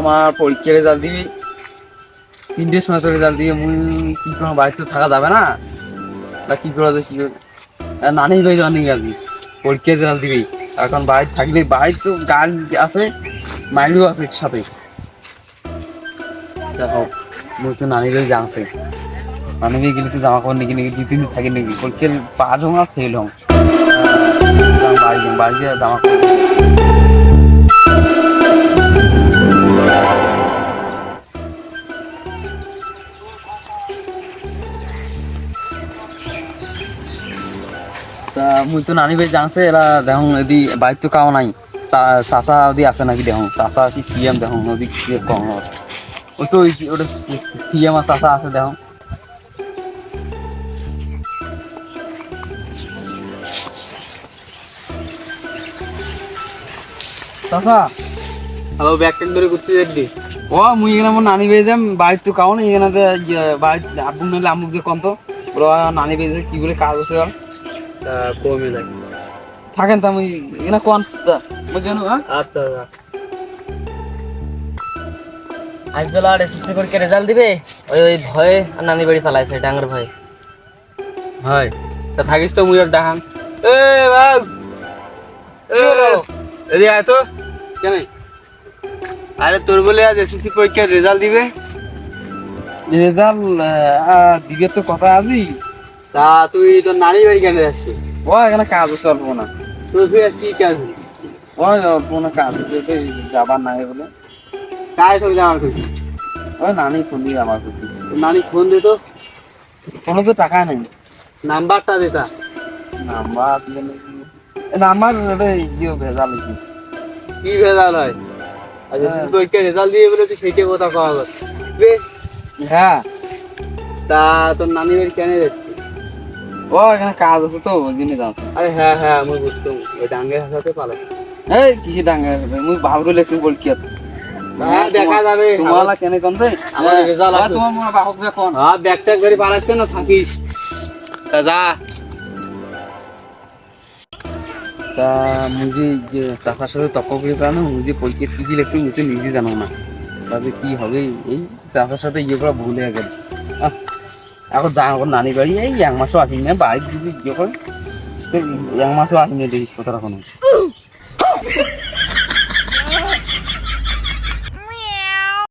আমার পরীক্ষার রেজাল্ট দিবি। তিনটের সময় তো রেজাল্ট দিয়ে মুই কি করব? বাড়িতে তো থাকা যাবে না। তা কি করা যায় কি করে নানি ভাই জানি গেছি পরীক্ষার রেজাল্ট দিবি। এখন বাড়ি থাকলে বাড়ি তো গান আছে মাইলও আছে একসাথে। দেখো মুই তো নানি ভাই জানছে। নানি ভাই গেলে তো জামা কাপড় নাকি নাকি দুই তিন থাকে নাকি? পরীক্ষার পাঁচ হম আর ফেল হম বাড়ি যাম, বাড়ি জামা কাপড় তা মুই তো নানি ভাই জানছে এরা দেখুন এদি বাইক তো কাও নাই। চা- চাচা ওদি আছে নাকি দেখুন চাচা কি সিএম দেখুন ওদি কি কম ওই তো ওটা সিএম আর চাচা আছে দেখুন। চাচা। হ্যালো ব্যাগ ট্যাগ ধরে ঘুরতে ও মুই এখানে আমার নানি বেয়ে যাম বাড়ির তো কাও না এখানে বাড়ির আব্বু নাহলে আম্মুক কম তো। নানি যাম, কি বলে কাজ আছে কমে থাকেন তো আমি এখানে কোন কেন হ্যাঁ আচ্ছা আজ বেলা আর এসএসসি পরীক্ষা রেজাল্ট দিবে? ওই ওই ভয়ে আর নানি বাড়ি পালাইছে ডাঙ্গার ভয়ে। ভাই তা থাকিস তো মুই আর ডাহান এ এ এদি আয় তো। কেন? আরে তোর বলে আজ এসএসসি পরীক্ষার রেজাল্ট দিবে? রেজাল্ট দিকে তো কথা আছি তা তুই তোর নানি বাড়ি কেন যাচ্ছিস? ও এখানে কাজ আছে অল্প না। তোর ফিরে কি কাজ? ওই অল্প না কাজ আছে তো যাবার নাই বলে। কাজ তোকে যাওয়ার খুশি? ওই নানি ফোন দিয়ে আমার তোর নানি ফোন দে তো। কোনো তো টাকা নেই। নাম্বারটা দে তা। নাম্বার নাম্বার ইয়ে ভেজাল কি কি ভেজাল হয়? আজ এসএসসি পরীক্ষার রেজাল্ট দিয়ে বলে তুই সেইটা কথা কওয়া হ্যাঁ। তা তোর নানি বাড়ি কেন যাচ্ছিস? ও এখানে কাজ আছে তো ওই জন্য যাচ্ছে। আরে হ্যাঁ হ্যাঁ আমি বুঝতাম। ওই ডাঙ্গের হাসাতে পালাচ্ছি। এই কিসি ডাঙ্গা? মুই ভালো করে লেখছি বল কি হ্যাঁ দেখা যাবে। তোমালা কেনে কোন রে আমার রেজাল্ট আছে। তোমার বাহক দেখুন হ্যাঁ পালাচ্ছে না থাকিস। যা। তা মুজি সাথে তর্ক করে পারে না মুজি পরীক্ষা কি কি লেখছে মুঝে নিজে জানো না। তবে কি হবে এই চাচার সাথে ইয়ে করা ভুল হয়ে গেল। এখন যা এখন নানি বাড়ি এই এক মাসও আসিনি না বাড়ি যদি কি করে এক মাসও আসিনি দেখিস কোথাও এখনও